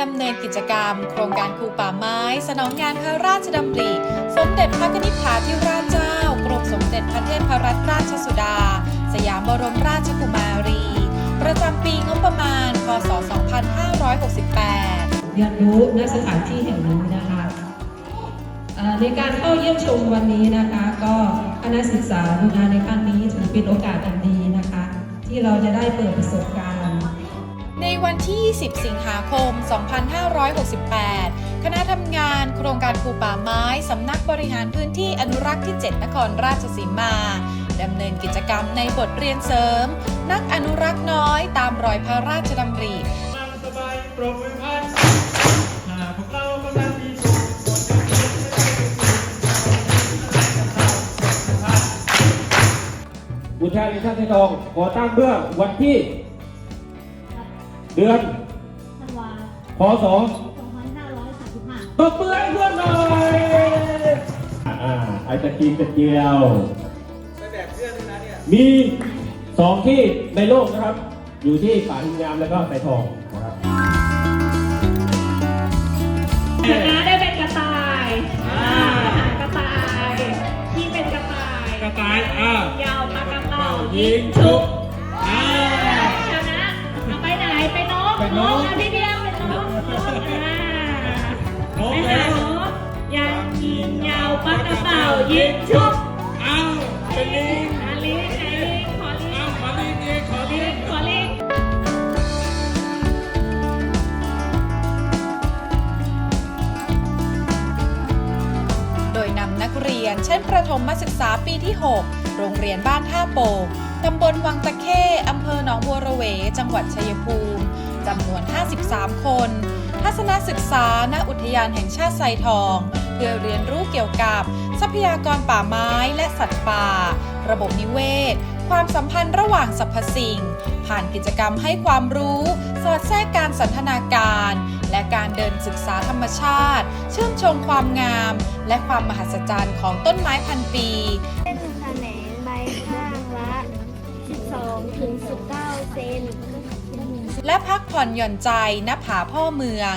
ดำเนินกิจกรรม โครงการครูป่าไม้ สนองงานพระราชดำริ สมเด็จพระนิธิาธิราชเจ้ากรมสมเด็จพระเทพรัตนราชสุดา สยามบรมราชกุมารี ประจำปีงบประมาณ พศ 2568 เรียนรู้ณสถานที่แห่งนี้นะคะในการเข้าเยี่ยมชมวันนี้นะคะ ก็คณะศึกษาดูงานในครั้งนี้ถือเป็นโอกาสอันดีนะคะ ที่เราจะได้เปิดประสบการณ์ วันที่ 20 สิงหาคม 2568 คณะทำงานโครงการภูป่าไม้ สำนักบริหารพื้นที่อนุรักษ์ที่ 7 นครราชสีมา ดำเนินกิจกรรมในบทเรียนเสริม นักอนุรักษ์น้อยตามรอยพระราชดำริบายปรบมือพันหาเรากำลังมีสุขบนชาลีท่านไทยทองก่อตั้งเมื่อวันที่ เดือนธันวาพศ2535ตบมือให้เพื่อนหน่อยอ่าไอตะกีตะเกียว ไปแบกเพื่อนด้วยนะเนี่ย มีสองที่ในโลกนะครับ อยู่ที่ป่าหินงามแล้วก็ไทยทองนะครับชนะได้เป็นกระต่ายอ่ากระต่าย ที่เป็นกระต่าย กระต่ายอ่ายาวปากกระเป๋ายิงชุบ นกไปนกอะพี่เดียวเป็นนกนกอ่านกไปแล้หาวนกยังยิงยาวปากกระเป๋ายิงชุบอ้าวเป็นลิงอาลิงไหนลิงขอลิอ้าวขอลิงเองขอลิงขอลิงโดยนำนักเรียนชั้นประถมศึกษาปีที่ 6 โรงเรียนบ้านท่าโป่งตำบลวังตะเข้ อำเภอหนองบัวระเว จังหวัดชัยภูมิ จำนวน 53 คน ทัศนศึกษาณอุทยานแห่งชาติไซทอง เพื่อเรียนรู้เกี่ยวกับทรัพยากรป่าไม้และสัตว์ป่า ระบบนิเวศ ความสัมพันธ์ระหว่างสรรพสิ่ง ผ่านกิจกรรมให้ความรู้ สอดแทรกการสันทนาการ และการเดินศึกษาธรรมชาติ เชื่นชมความงาม และความมหัศจรรย์ของต้นไม้พันปีเป็นแขนงใบข้างละ12ถึง19เซน และพักผ่อนหย่อนใจณผาพ่อเมือง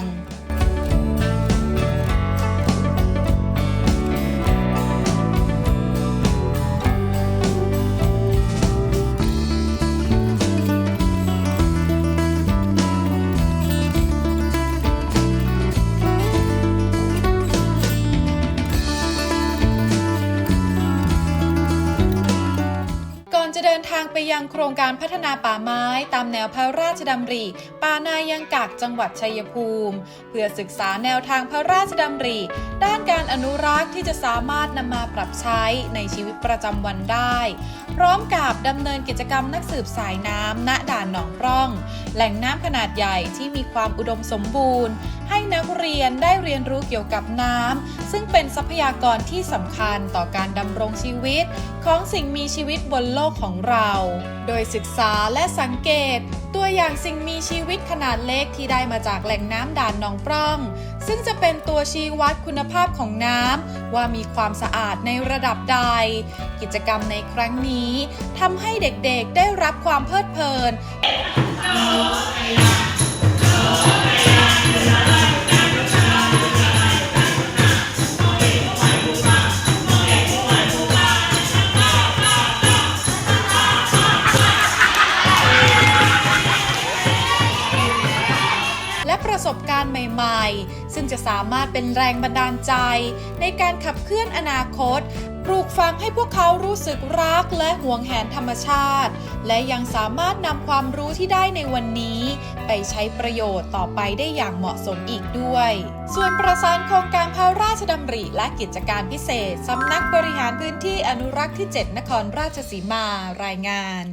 เดินทางไปยังโครงการพัฒนาป่าไม้ตามแนวพระราชดำริ ป่านายังกักจังหวัดชัยภูมิ เพื่อศึกษาแนวทางพระราชดำริ ด้านการอนุรักษ์ที่จะสามารถนำมาปรับใช้ในชีวิตประจำวันได้ พร้อมกับดำเนินกิจกรรมนักสืบสายน้ำณด่านหนองร่อง แหล่งน้ำขนาดใหญ่ที่มีความอุดมสมบูรณ์ ให้นักเรียนได้เรียนรู้เกี่ยวกับน้ำซึ่งเป็นทรัพยากรที่สำคัญต่อการดำรงชีวิต ของสิ่งมีชีวิตบนโลกของเรา โดยศึกษาและสังเกต ตัวอย่างสิ่งมีชีวิตขนาดเล็กที่ได้มาจากแหล่งน้ำด่านหนองปล้อง ซึ่งจะเป็นตัวชี้วัดคุณภาพของน้ำว่ามีความสะอาดในระดับใด กิจกรรมในครั้งนี้ทำให้เด็กๆได้รับความเพลิดเพลิน ใหม่ๆ ซึ่งจะสามารถเป็นแรงบันดาลใจ ในการขับเคลื่อนอนาคต ปลูกฝังให้พวกเขารู้สึกรักและหวงแหนธรรมชาติ และยังสามารถนำความรู้ที่ได้ในวันนี้ ไปใช้ประโยชน์ต่อไปได้อย่างเหมาะสมอีกด้วย ส่วนประสานโครงการพระราชดำริและกิจการพิเศษสำนักบริหารพื้นที่อนุรักษ์ที่ 7 นครราชสีมารายงาน